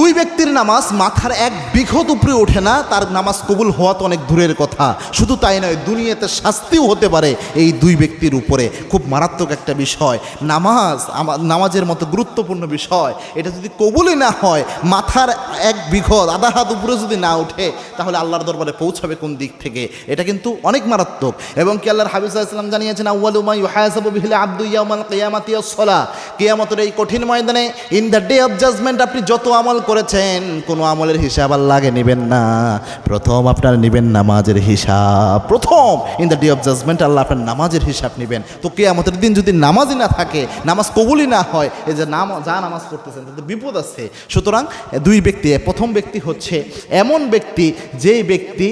Fui! দুই ব্যক্তির নামাজ মাথার এক বিঘত উপরে ওঠে না, তার নামাজ কবুল হওয়া তো অনেক দূরের কথা। শুধু তাই নয়, দুনিয়াতে শাস্তিও হতে পারে এই দুই ব্যক্তির উপরে। খুব মারাত্মক একটা বিষয়। নামাজ আমার নামাজের মতো গুরুত্বপূর্ণ বিষয়। এটা যদি কবুলই না হয়, মাথার এক বিঘত, আধা হাত উপরে যদি না ওঠে, তাহলে আল্লাহর দরবারে পৌঁছাবে কোন দিক থেকে? এটা কিন্তু অনেক মারাত্মক। এবং কি আল্লাহর হাবিজ ইসলাম জানিয়েছেন আউ্বালুমা ইউহাসাবু বিহিল আব্দু ইয়াউমাল কিয়ামাতি সলা এই কঠিন ময়দানে in the day of judgement আপনি যত আমল করেছেন, কোনো আমলের হিসাব আর লাগে নেবেন না। প্রথম আপনার নেবেন নামাজের হিসাব। প্রথম in the day of judgement আল্লাহ আপনার নামাজের হিসাব নেবেন। তো কে আমাদের দিন যদি নামাজই না থাকে, নামাজ কবুলই না হয়, এই যে নাম, যা নামাজ পড়তেছেন, তাতে বিপদ আছে। সুতরাং, দুই ব্যক্তি, প্রথম ব্যক্তি হচ্ছে এমন ব্যক্তি, যেই ব্যক্তি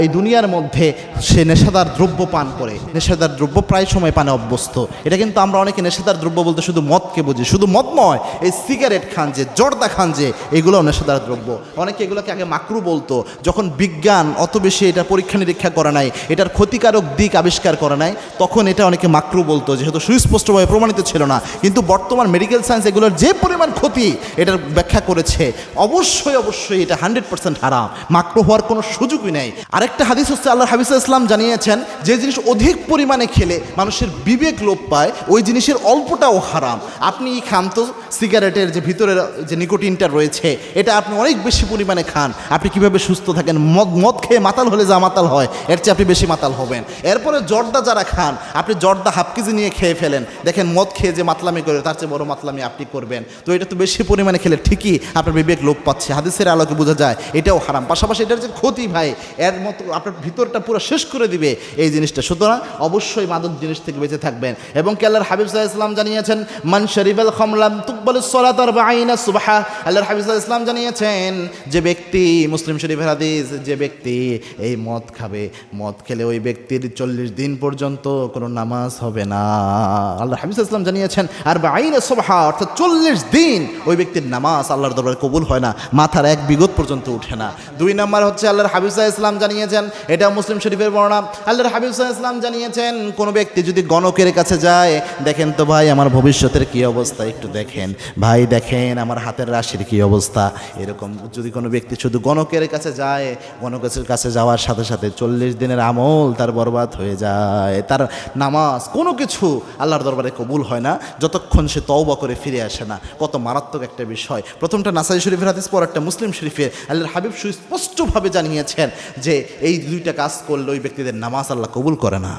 এই দুনিয়ার মধ্যে সে নেশাদার দ্রব্য পান করে। নেশাদার দ্রব্য প্রায় সময় পানে অভ্যস্ত। এটা কিন্তু আমরা অনেকে নেশাদার দ্রব্য বলতে শুধু মদকে বুঝি। শুধু মদ নয়, এই সিগারেট খান যে, জর্দা খান যে, এগুলোও নেশাদার দ্রব্য। অনেকে এগুলোকে আগে মাকরু বলতো। যখন বিজ্ঞান অত বেশি এটা পরীক্ষা নিরীক্ষা করে নাই, এটার ক্ষতিকারক দিক আবিষ্কার করে নাই, তখন এটা অনেকে মাকরু বলতো, যেহেতু সুস্পষ্টভাবে প্রমাণিত ছিল না। কিন্তু বর্তমান মেডিকেল সায়েন্স এগুলোর যে পরিমাণ ক্ষতি, এটার ব্যাখ্যা করেছে, অবশ্যই অবশ্যই এটা হান্ড্রেড পার্সেন্ট হারাম। মাকরু হওয়ার কোনো সুযোগই নেই। আরেকটা হাদিস হচ্ছে আল্লাহ হাবিস ইসলাম জানিয়েছেন, যে জিনিস অধিক পরিমাণে খেলে মানুষের বিবেক লোপ পায়, ওই জিনিসের অল্পটাও হারাম। আপনি খান তো সিগারেটের যে ভিতরের যে নিকোটিনটা রয়েছে, এটা আপনি অনেক বেশি পরিমাণে খান। আপনি কীভাবে সুস্থ থাকেন? মদ মদ খেয়ে মাতাল হলে যা মাতাল হয়, এর চেয়ে আপনি বেশি মাতাল হবেন। এরপরে জর্দা যারা খান, আপনি জর্দা হাফ কেজি নিয়ে খেয়ে ফেলেন। দেখেন মদ খেয়ে যে মাতলামি করে, তার চেয়ে বড় মাতলামি আপনি করবেন। তো এটা তো বেশি পরিমাণে খেলে ঠিকই আপনার বিবেক লোপ পাচ্ছে। হাদিসের আলোকে বোঝা যায়, এটাও হারাম। পাশাপাশি এটার যে ক্ষতি ভাই এর মতো আপনার ভিতরটা পুরো শেষ করে দিবে এই জিনিসটা। সুতরাং অবশ্যই মাদক জিনিস থেকে বেঁচে থাকবেন। এবং কি আল্লাহর হাবিব সাহা ইসলাম জানিয়েছেন, মান শরীফ আল খমলাম তুকবল সলাতর বাইনা সুবাহা। আল্লাহর হাবিব সাহা ইসলাম জানিয়েছেন, যে ব্যক্তি, মুসলিম শরীফের হাদিস, যে ব্যক্তি এই মদ খাবে, মদ খেলে ওই ব্যক্তির চল্লিশ দিন পর্যন্ত কোনো নামাজ হবে না। আল্লাহ হাবিব ইসলাম জানিয়েছেন আর বাইনা সুবাহা, অর্থাৎ চল্লিশ দিন ওই ব্যক্তির নামাজ আল্লাহর দরবারে কবুল হয় না, মাথার এক বিগত পর্যন্ত উঠে না। দুই নম্বর হচ্ছে আল্লাহর হাবিব সাহা ইসলাম জানিয়েছেন, এটা মুসলিম শরীফের বর্ণনা। আল্লাহর হাবিব সাহা ইসলাম জানিয়েছেন, কোনো ব্যক্তি যদি গণকের কাছে যায়, দেখেন তো ভাই আমার ভবিষ্যতের কি অবস্থা, একটু দেখেন। ভাই দেখেন আমার হাতের রাশির কি অবস্থা। এরকম যদি কোনো ব্যক্তি শুধু গণকের কাছে যায়, গণকের কাছে যাওয়ার সাথে সাথে চল্লিশ দিনের আমল তার বরবাদ হয়ে যায়, তার নামাজ, কোনো কিছু আল্লাহর দরবারে কবুল হয় না, যতক্ষণ সে তওবা করে ফিরে আসে না। কত মারাত্মক একটা বিষয়। প্রথমটা নাসাই শরীফের হাদিস পর একটা মুসলিম শরীফের। আল্লাহর হাবিব সুস্পষ্টভাবে জানিয়েছেন যে এই দুইটা কাজ করলে ওই ব্যক্তিদের নামাজ আল্লাহ কবুল করে না।